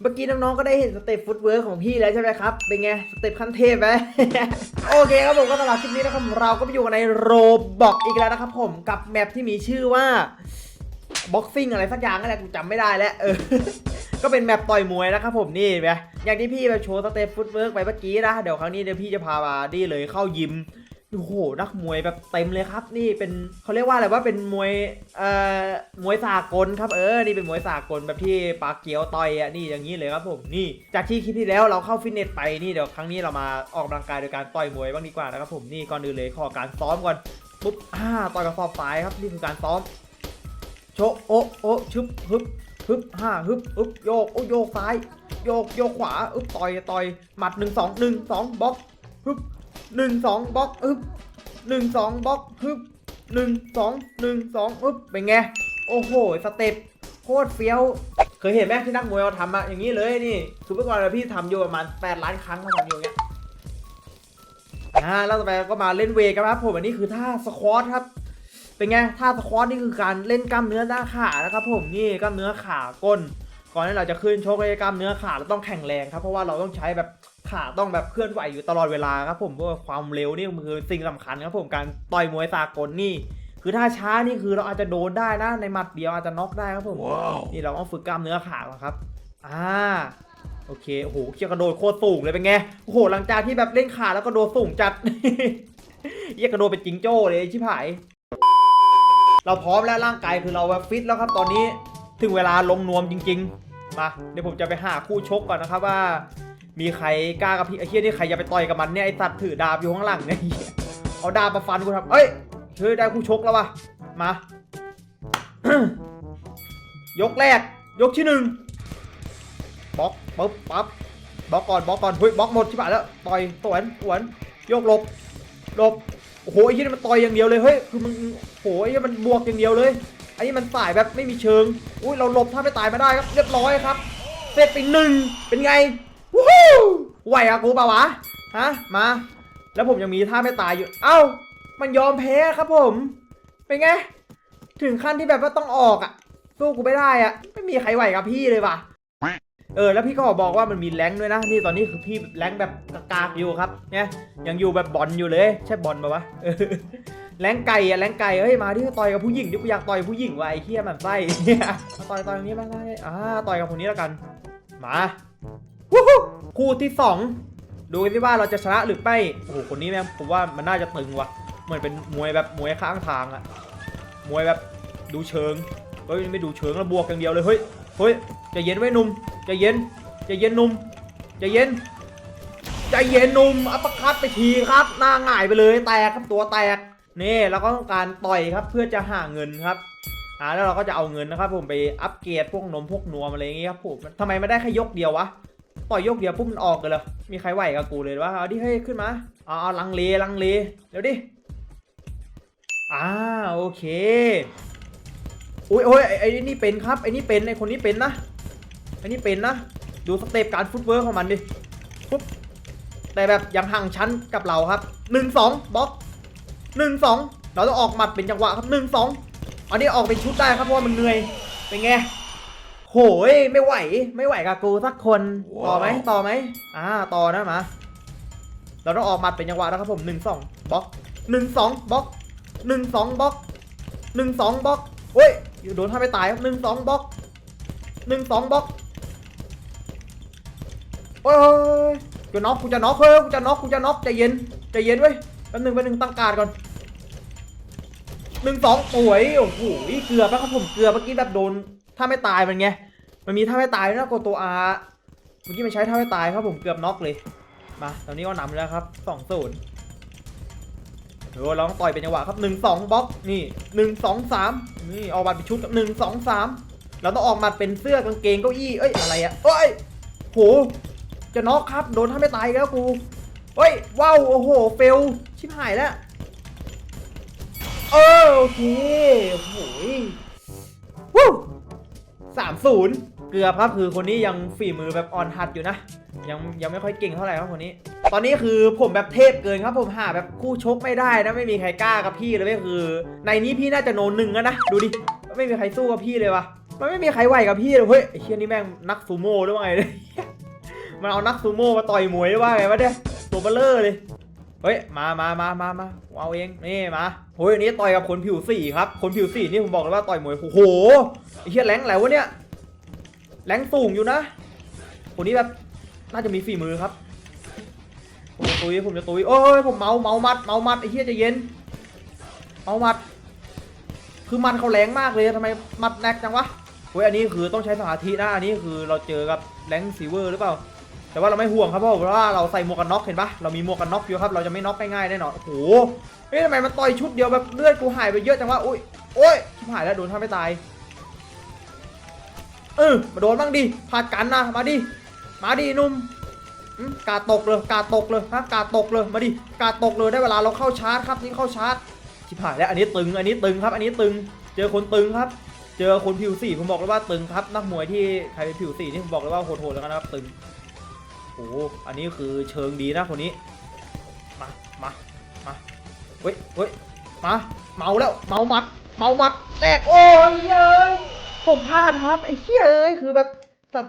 เมื่อกี้น้องๆ ก็ได้เห็นสเต็ปฟุตเวิร์กของพี่แล้วใช่ไหมครับ เป็นไง สเต็ปขั้นเทพไหม โอเคครับผมก็สำหรับคลิปนี้นะครับเราก็ไปอยู่กันในโรบอกอีกแล้วนะครับผมกับแมปที่มีชื่อว่าบ็อกซิ่งอะไรสักอย่างนั่นแหละกูจำไม่ได้แล้วเออ ก็เป็นแมปต่อยมวยนะครับผมนี่ไหมอย่างที่พี่แบบโชว์สเต็ปฟุตเวิร์กไปเมื่อกี้นะ เดี๋ยวครั้งนี้เดี๋ยวพี่จะพามาดีเลยเข้ายิม โอ้โหนักมวยแบบเต็มเลยครับ นี่เป็นเขาเรียกว่าอะไรว่าเป็นมวยเอ่อมวยสากลครับเออนี่เป็นมวยสากลแบบที่ปากเกียวต่อยอะนี่อย่างนี้เลยครับผมนี่จากที่คลิปที่แล้วเราเข้าฟิตเนสไปนี่เดี๋ยวครั้งนี้เรามาออกกำลังกายโดยการต่อยมวยบ้างดีกว่านะครับผมนี่ก่อนอื่นเลยขอการซ้อมก่อนปุ๊บอ่าต่อยกับสอบซ้ายครับนี่คือการซ้อมโชโอโอชึบฮึบฮึบห้าฮึบอึบโยกโอ้โยกซ้ายโยกโยกขวาอึบต่อยต่อยหมัดหนึ่งสองหนึ่งสองบล็อกฮึบ หนึ่งสองบล็อกอึบหนึ่งสองบล็อกฮึบหนึ่งสองหนึ่งสองอึบเป็นไง โอ้โห สเต็ปโคตรเฟี้ยว เคยเห็นไหมที่นักมวยเราทำอะอย่างนี้เลยนี่คือเมื่อก่อนพี่ทำอยู่ประมาณ 8 ล้านครั้งมาทำอยู่อย่างเงี้ยอ่าแล้วต่อไปก็มาเล่นเวกันครับผมอันนี้คือท่าสควอตครับเป็นไงท่าสควอตนี่คือการเล่นกล้ามเนื้อหน้าขานะครับผมนี่กล้ามเนื้อขาก้น ก่อนที่เราจะขึ้นชกให้กล้ามเนื้อขาเราต้องแข็งแรงครับ เพราะว่าเราต้องใช้แบบขาต้องแบบเคลื่อนไหวอยู่ตลอดเวลาครับผมเพราะว่าความเร็วนี่คือสิ่งสำคัญครับผมการต่อยมวยสากลนี่ คือถ้าช้านี่คือเราอาจจะโดนได้นะในหมัดเดียวอาจจะน็อกได้ครับผมนี่เราต้องฝึกกล้ามเนื้อขาก่อนครับอ่าโอเคโอ้โหเชี่ยกระโดดโคตรสูงเลยเป็นไงโอ้โหหลังจากที่แบบเล่นขาแล้วก็โดดสูงจัดเยี่ยกระโดดเป็นจิงโจ้เลยชิบหายเราพร้อมแล้วร่างกายคือเราแบบฟิตแล้วครับตอนนี้ ถึงเวลาลงนวมจริง ๆ มาเดี๋ยวผมจะไปหาคู่ชกก่อนนะครับว่า มีใครกล้ากับพี่ไอ้เฮียนี่ใครจะไปต่อยกับมันเนี่ยไอ้สัตว์ถือดาบอยู่ข้างหลังเนี่ยเอาดาบมาฟันกูทำเอ้ยเฮ้ยได้คู่ชกแล้ววะมายกแรก ยกที่หนึ่งบล็อกปึ๊บปั๊บบล็อกก่อนบล็อกก่อนเฮ้ยบล็อกหมดที่ผ่านแล้วต่อยสวนสวนยกหลบหลบโอ้โหไอ้ยี่นี่มันต่อยอย่างเดียวเลยเฮ้ยคือมึงโอ้โหไอ้ยี่มันบวกอย่างเดียวเลย อ้นี่มันสายแบบไม่มีเชิง อุ้ยเราหลบถ้าไม่ตายม่ได้ครับ เรียบร้อยครับ เสร็จไปหนึ่งเป็นไงวู้ฮู้ไหวอะกูปะวะฮะมา แล้วผมยังมีท่าไม่ตายอยู่ เอ้า มันยอมแพ้ครับผม เป็นไง ถึงขั้นที่แบบว่าต้องออกอะสู้กูไม่ได้อะไม่มีใครไหวกับพี่เลยว่ะเออแล้วพี่ก็บอกว่ามันมีแรงด้วยนะนี่ตอนนี้คือพี่แรงแบบกากๆอยู่ครับเนี่ยยังอยู่แบบบอลอยู่เลย ใช่บอลปะวะ แรงไก่อะแรงไก่เฮ้ยมาที่ต่อยกับผู้หญิงดิกูอยากต่อยผู้หญิงว่ะไอ้เหี้ยมันไส้เนี่ยมาต่อยต่อยตรงนี้มาได้อ่าต่อยกับคนนี้แล้วกัน มาวู้ฮู้คู่ที่สองดูกันสิว่าเราจะชนะหรือไม่โอ้โหคนนี้แม่งผมว่ามันน่าจะตึงว่ะเหมือนเป็นมวยแบบมวยข้างทางอะมวยแบบดูเชิงเฮ้ยไม่ดูเชิงแล้วบวกอย่างเดียวเลยเฮ้ยเฮ้ยจะเย็นไว้นุ่มจะเย็นจะเย็นนุ่มจะเย็นใจเย็นนุ่มอัปคัตไปทีครับหน้าหงายไปเลยแตกครับตัวแตก นี่เราก็ต้องการต่อยครับเพื่อจะหาเงินครับอ่าแล้วเราก็จะเอาเงินนะครับ ผมไปอัปเกรดพวกนมพวกนวมอะไรอย่างเงี้ยครับผมทำไมไม่ได้แค่ยกเดียววะต่อยยกเดียวปุ๊บมันออกเลยเหรอมีใครไหวกับกูเลยวะเอาดิเฮ้ยขึ้นมาเอาเอาลังเลลังเลเดี๋ยวดิอ่าโอเคอุ้ยโอ้ยไอ้นี่เป็นครับไอ้นี่เป็นไอ้คนนี้เป็นนะไอ้นี่เป็นนะดูสเต็ปการฟุตเวิร์ของมันดิปุ๊บแต่แบบยังห่างชั้นกับเราครับหนึ่งสองบล็อก หนึ่งสองเราต้องออกหมัดเป็นจังหวะครับหนึ่งสองอันนี้ออกเป็นชุดได้ครับเพราะว่ามันเหนื่อยเป็นไงโหยไม่ไหวไม่ไหวกับกูสักคนต่อไหมต่อไหมอ่าต่อนะมาเราต้องออกหมัดเป็นจังหวะนะครับผมหนึ่งสองบล็อกหนึ่งสองบล็อกหนึ่งสองบล็อกหนึ่งสองบล็อกโอ้ยอยู่โดนถ้าไม่ตายครับหนึ่งสองบล็อกหนึ่งสองบล็อกโอ้ยจะน็อกกูจะน็อกเฮ้ยกูจะน็อกกูจะน็อกใจเย็นใจเย็นเว้ยแป๊บหนึงแป๊บหนึงตั้งการดก่อน หนึ่งสองโอยโอ้โหเกือบแล้วครับผมเกือบเมื่อกี้แบบโดนถ้าไม่ตายมันไงมันมีถ้าไม่ตายด้วยนะกดตัว R เมื่อกี้มันใช้ถ้าไม่ตายครับผมเกือบน็อกเลยมาตอนนี้ก็นำแล้วครับสองศูนย์เดี๋ยวเราต้องต่อยเป็นจังหวะครับหนึ่งสองบล็อกนี่หนึ่งสองสามนี่ออกมาเป็นชุดหนึ่งสองสามเราต้องออกมาเป็นเสื้อกางเกงเก้าอี้เอ้ยอะไรอะเอ้ยโหจะน็อกครับโดนถ้าไม่ตายแล้วกูเฮ้ยว้าวโอ้โหเฟลชิบหายแล้ว เออโอเคโอ้โหวู้สามศูนย์เกือบครับคือคนนี้ยังฝีมือแบบออนหัดอยู่นะ ยังยังไม่ค่อยเก่งเท่าไหร่ครับคนนี้ ตอนนี้คือผมแบบเทพเกินครับผมหาแบบคู่ชกไม่ได้นะไม่มีใครกล้ากับพี่เลยไม่คือ ในนี้พี่น่าจะโนนหนึ่งแล้วนะดูดิไม่มีใครสู้กับพี่เลยวะมันไม่มีใครไหวกับพี่เลยเฮ้ยไอ้เชี่ยนี่แม่งนักซูโม่หรือว่าไงเนี่ยมันเอานักซูโม่มาต่อยมวยหรือว่าไงวะเนี่ยตัวเบลเลอร์เลย เฮ้ย มามามามามาเอาเอง นี่มาโอ้ยอันนี้ต่อยกับคนผิวสีครับ คนผิวสีนี่ผมบอกเลยว่าต่อยมวย โอ้โหไอ้เชี่ยแรงอะไรวะเนี่ย แรงสูงอยู่นะ คนนี้แบบน่าจะมีฝีมือครับ ผมจะตุยผมจะตุยโอ้ยผมเมาเมามัด เมามัดไอ้เชี่ยจะเย็น เมามัด คือมันเขาแรงมากเลยทำไมมัดแนกจังวะเฮ้ยอันนี้คือต้องใช้สมาธินะ อันนี้คือเราเจอกับแรงซีเวอร์หรือเปล่า แต่ว่าเราไม่ห่วงครับเพราะว่าเราใส่หมวกกันน็อกเห็นปะเรามีหมวกกันน็อกอยู่ครับเราจะไม่น็อกง่ายๆแน่นอนโอ้โหเฮ้ยทำไมมันต่อยชุดเดียวแบบเลือดกูหายไปเยอะจังวะอุ้ยโอ้ยชิบหายแล้วโดนท่าไม่ตายเออมาโดนบ้างดิพาดกันนะมาดิมาดินุ่มอืมกาตกเลยกาตกเลยฮะกาตกเลยมาดิกาตกเลยได้เวลาเราเข้าชาร์จครับนี่เข้าชาร์จชิบหายแล้วอันนี้ตึงอันนี้ตึงครับ อันนี้ตึงเจอคนตึงครับ เจอคนผิวสีผมบอกเลยว่าตึงครับนักมวยที่ใครเป็นผิวสีนี่ผมบอกเลยว่าโหดๆแล้วกันนะครับตึง โอ้อันนี้คือเชิงดีนะคนนี้ มา มา มา เฮ้ยเฮ้ยมา เมาแล้ว เมามัด เมามัด แตก โอ้ยเอ้ยผมพลาดครับ ไอ้เหี้ยเอ้ย คือแบบ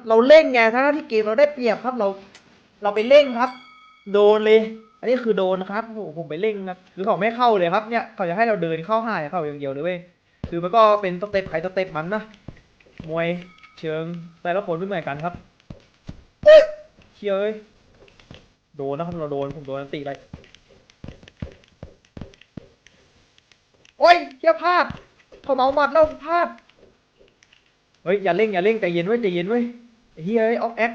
เราเล่นไงถ้าที่เกมเราได้เปรียบครับ เรา เราไปเล่นครับ โดนเลย อันนี้คือโดนนะครับโอ้โหผมไปเล่งนะคือเขาไม่เข้าเลยครับ เนี่ย เขาจะให้เราเดินเข้าหายเข้าอย่างเดียวเลยเว้ย คือมันก็เป็นสเต็ปใครสเต็ปมันนะ มวยเชิงแต่ละคนไม่เหมือนกันครับ เชี่ยเอ้ย โดนนะครับเราโดน ผมโดนอันติไปโอ้ยเชี่ยพลาดเขาเมาหมัดแล้วพลาด เฮ้ย อย่าเร่ง อย่าเร่งใจเย็นเว้ยใจเย็นเว้ยไอ้เฮ้ยเอ้ยออกแอค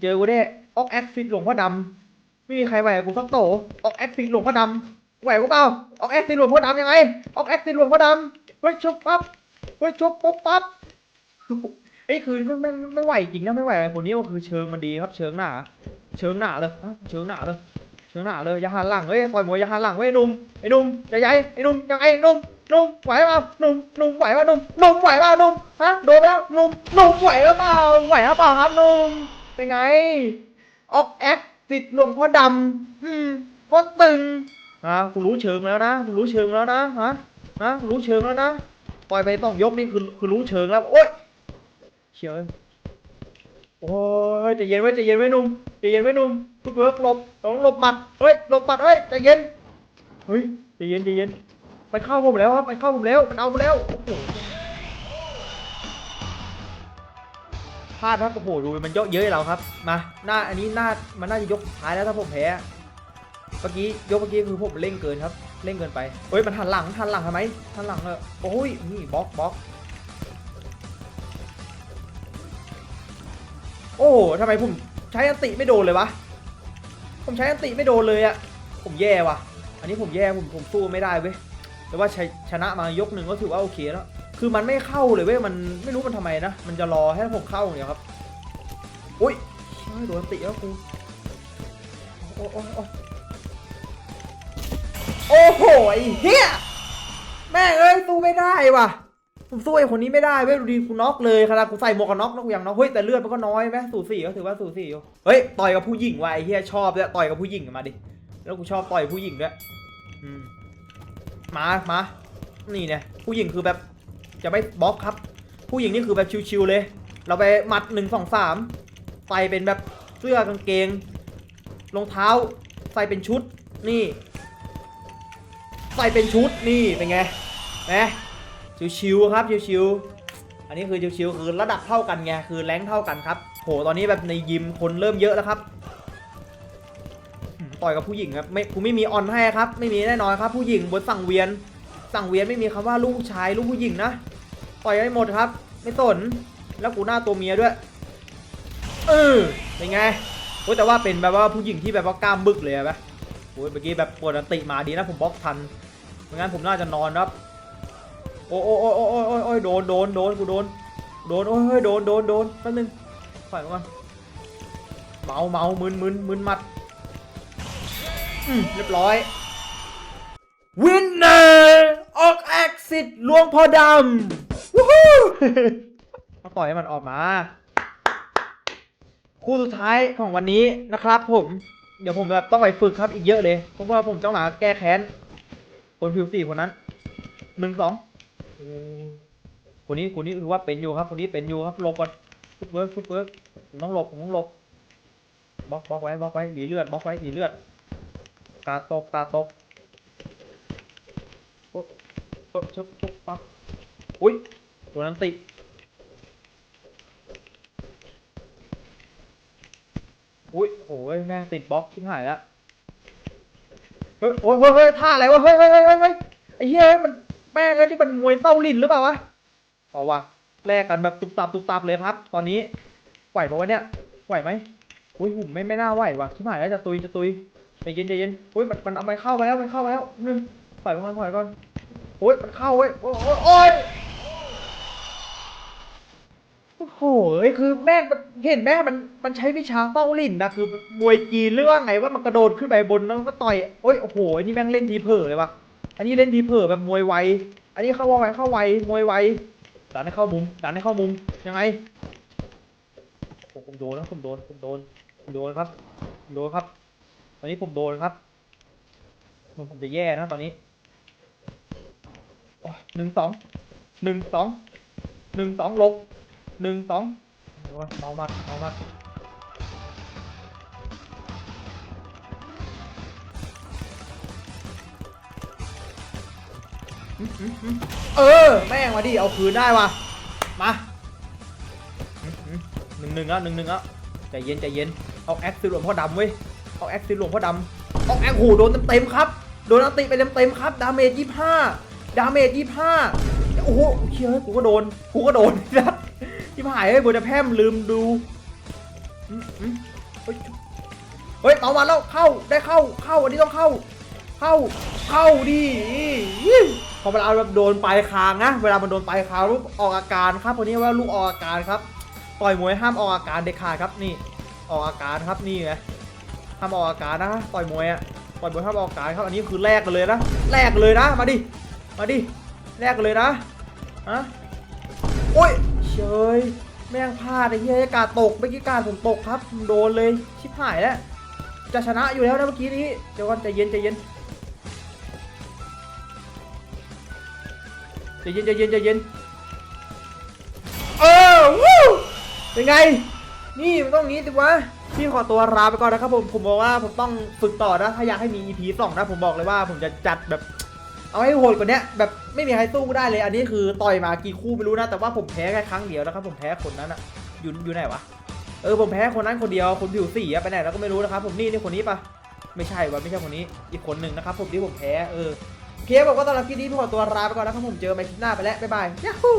เจอกูแน่ออกแอคฟิตหลวงพ่อดำไม่มีใครไหวกับกูสักโตออกแอคซิหลวงพ่อดำไหวกูเปล่าออกแอคซิหลวงพ่อดำยังไงออกแอคซิหลวงพ่อดำเฮ้ยชกปั๊บเฮ้ยชกปุ๊บปั๊บไอ้ยคือไม่ไม่ไม่ไหวจริงนะไม่ไหวคนนี้ก็คือเชิงมันดีครับเชิงหน้า เชิงหน้าเลยเชิงหน้าเลยเชิงหน้าเลยอย่าหันหลังเฮ้ยต่อยมวยอย่าหันหลังเฮ้ยหนุ่มไอ้หนุ่มใหญ่ๆไอ้หนุ่มยังไงหนุ่มหนุ่มไหวเปล่าหนุ่มหนุ่มไหวเปล่าหนุ่มหนุ่มไหวเปล่าหนุ่มฮะโดนไปแล้วหนุ่มหนุ่มไหวหรือเปล่าไหวหรือเปล่าครับหนุ่มเป็นไงออกแอคติดหลวงพ่อดำอืมพ่อตึงอะกูรู้เชิงแล้วนะกูรู้เชิงแล้วนะฮะฮะรู้เชิงแล้วนะปล่อยไปต้องยกนี่คือคือรู้เชิงแล้วโอ๊ย เชียว โอ้ยใจเย็นไว้ใจเย็นไว้หนุ่มใจเย็นไว้หนุ่มทุกเบิร์กหลบต้องหลบหมัดเฮ้ยหลบหมัดเฮ้ยใจเย็นเฮ้ยใจเย็นใจเย็นไปเข้าผมแล้วครับไปเข้าผมแล้วมันเอาผมแล้วโอ้โหพลาดครับโอ้โหดูมันเยอะเย้ยเราครับมาหน้าอันนี้หน้ามันน่าจะยกท้ายแล้วถ้าผมแพ้เมื่อกี้ยกเมื่อกี้คือผมเร่งเกินครับเร่งเกินไปเฮ้ยมันหันหลังหันหลังทำไมหันหลังเออโอ้ยนี่บล็อกบล็อก โอ้โหทำไมผมใช้อันติไม่โดนเลยวะ ผมใช้อันติไม่โดนเลยอะผมแย่ว่ะอันนี้ผมแย่ผมผมสู้ไม่ได้เว้ย แต่ว่าชชนะมายกหนึ่งก็ถือว่าโอเคแล้ว คือมันไม่เข้าเลยเว้ย มันไม่รู้มันทำไมนะ มันจะรอให้ผมเข้าอย่างเดียวครับ อุ้ยโดนอันติแล้วกู โอ้โอ้โอ้โอ้โหไอ้เหี้ย แม่งเอ้ยสู้ไม่ได้ว่ะ ผมสู้ไอ้คนนี้ไม่ได้เว้ยดูดีกูน็อกเลยขนาดกูใส่หมวกกันน็อกนะกูยังน็อกเฮ้ยแต่เลือดมันก็น้อยไหมสูสีก็ถือว่าสูสีอยู่เฮ้ยต่อยกับผู้หญิงว่ะไอ้เหี้ยชอบด้วยต่อยกับผู้หญิงมาดิแล้วกูชอบต่อยผู้หญิงด้วยอืมมามานี่เนี่ยผู้หญิงคือแบบจะไม่บล็อกครับ ผู้หญิงนี่คือแบบชิวๆเลย เราไปหมัดหนึ่งสองสามใส่เป็นแบบเสื้อกางเกงรองเท้าใส่เป็นชุดนี่ ใส่เป็นชุดนี่เป็นไงนะ ชิวๆครับชิวๆอันนี้คือชิวๆคือระดับเท่ากันไงคือแรงเท่ากันครับโหตอนนี้แบบในยิมคนเริ่มเยอะแล้วครับต่อยกับผู้หญิงครับไม่กูไม่มีออนให้ครับ ไม่มีแน่นอนครับ ผู้หญิงบนสั่งเวียน สั่งเวียนไม่มีคำว่าลูกชายลูกผู้หญิงนะต่อยให้หมดครับ ไม่สนแล้วกูหน้าตัวเมียด้วย เออเป็นไงโอ้แต่ว่าเป็นแบบว่าผู้หญิงที่แบบว่ากล้ามบึกเลยอะปะโอ้ยเมื่อกี้แบบปวดติมาดีนะผมบล็อกทันไม่งั้นผมน่าจะนอนครับ อ้โอ้โอ้โอ้โอ้โอ้โอ้ยโดนโดนโดนกูโดนโดนโอ้ยโดนโดนโดนแป๊บนึงปล่อยมันเมาเมามึนมึนมึนมัดอืมเรียบร้อยวินเนอร์ออกแอคซิสลวงพ่อดำวู้ฮู้มาปล่อยให้มันออกมา คู่สุดท้ายของวันนี้นะครับผม เดี๋ยวผมแบบต้องไปฝึกครับอีกเยอะเลย เพราะว่าผมต้องหาแก้แค้น คนผิวสีคนนั้นหนึ่งสอง คนนี้คนนี้คือว่าเป็นอยู่ครับคนนี้เป็นอยู่ครับหลบก่อนฟุตเวิร์กฟุตเวิร์กต้องหลบต้องหลบบล็อกบล็อกไว้บล็อกไว้หนีเลือดบล็อกไว้หนีเลือด ตาตกตาตกโอ๊ะโอ๊ะชึบปุ๊บปั๊บอุ้ยตัวนั้นติดอุ้ยโอ้ยแม่งติดบล็อกชิบหายแล้วเฮ้ยโอ้ยเฮ้ยท่าอะไรวะเฮ้ยเฮ้ยเฮ้ยเฮ้ยเฮ้ยไอ้เหี้ยมัน แม่งไอ้ที่มันมวยเต้าลิ้นหรือเปล่าวะเอาวะแลกกันแบบตุบตับตุบตับเลยครับ ตอนนี้ไหวปะวะเนี่ยไหวไหมอุ้ยหุ่มไม่ไม่น่าไหวว่ะชิบหายแล้วจะตุยจะตุยใจเย็นใจเย็นอุ้ยมันมันเอาไปเข้าไปแล้วมันเข้าไปแล้วหนึ่งปล่อยก่อนปล่อยก่อนโอ้ยมันเข้าเว้ยโอ้ยโอ้โหคือแม่งมันเห็นแม่มันมันใช้วิชาเป้าลิ่นนะคือมวยจีนหรือว่าไงว่ามันกระโดดขึ้นไปบนแล้วก็ต่อยโอ้ยโอ้โหนนี้แม่งเล่นทีเผลอเลยวะ อันนี้เล่นทีเผลอแบบมวยไว อันนี้เข้าไวเข้าไวมวยไวดันให้เข้ามุมดันให้เข้ามุมยังไงผมโดนนะผมโดนผมโดนผมโดนครับโดนครับ ตอนนี้ผมโดนครับผมจะแย่นะตอนนี้หนึ่งสองหนึ่งสองหนึ่งสองลบหนึ่งสองเอนเมามัดเมามัด เออ แม่งมาดิ เอาคืนได้ว่ะ มาหนึ่งหนึ่งอะหนึ่งหนึ่งอะใจเย็นใจเย็น เอาแอคซิลหลวงพ่อดำเว้ย เอาแอคซิลหลวงพ่อดำเอาแอคโหโดนเต็มเต็มครับ โดนอันติไปเต็มเต็มครับ ดาเมจยี่ห้าดาเมจยี่ห้าโอ้โหเชื่อกูก็โดน กูก็โดนนะที่หายเฮ้ยโบจะแพมลืมดูเฮ้ยเฮ้ยเอามาแล้วเข้าได้เข้าเข้าอันนี้ต้องเข้า เข้าเข้าดิ พอเวลาแบบโดนปลายคางนะ เวลามันโดนปลายคางลูกออกอาการครับคนนี้ว่าลูกออกอาการครับ ต่อยมวยห้ามออกอาการเด็ดขาดครับนี่ออกอาการครับนี่ไงห้ามออกอาการนะต่อยมวยอะต่อยมวยห้ามออกอาการครับอันนี้คือแลกกันเลยนะแลกกันเลยนะมาดิมาดิแลกกันเลยนะฮะโอ้ยเชยแม่งพลาดไอ้เหี้ยกาตกเมื่อกี้กาดผมตกครับ โดนเลยชิบหายแล้วจะชนะอยู่แล้วนะเมื่อกี้นี้เดี๋ยวก่อนใจเย็นใจเย็น ใจเย็นใจเย็นใจเย็นเออวู้เป็นไง นี่มันต้องงี้สิวะพี่ขอตัวลาไปก่อนนะครับผมผมบอกว่าผมต้องฝึกต่อนะถ้าอยากให้มี EP สองนะผมบอกเลยว่าผมจะจัดแบบเอาให้โหดกว่าเนี้ยแบบไม่มีใครสู้ได้เลย อันนี้คือต่อยมากี่คู่ไม่รู้นะ แต่ว่าผมแพ้แค่ครั้งเดียวนะครับผมแพ้คนนั้นอะอยู่อยู่ไหนวะเออผมแพ้คนนั้นคนเดียวคนผิวสีอะไปไหนแล้วก็ไม่รู้นะครับผมนี่นี่คนนี้ปะไม่ใช่วะไม่ใช่คนนี้อีกคนหนึ่งนะครับผมที่ผมแพ้เออ โอเคบอกว่าตอนรับคลิปนี้พวกขอตัวลาไปก่อนนะครับผมเจอกันใหม่คลิปหน้าไปแล้วบ๊ายบายยาฮู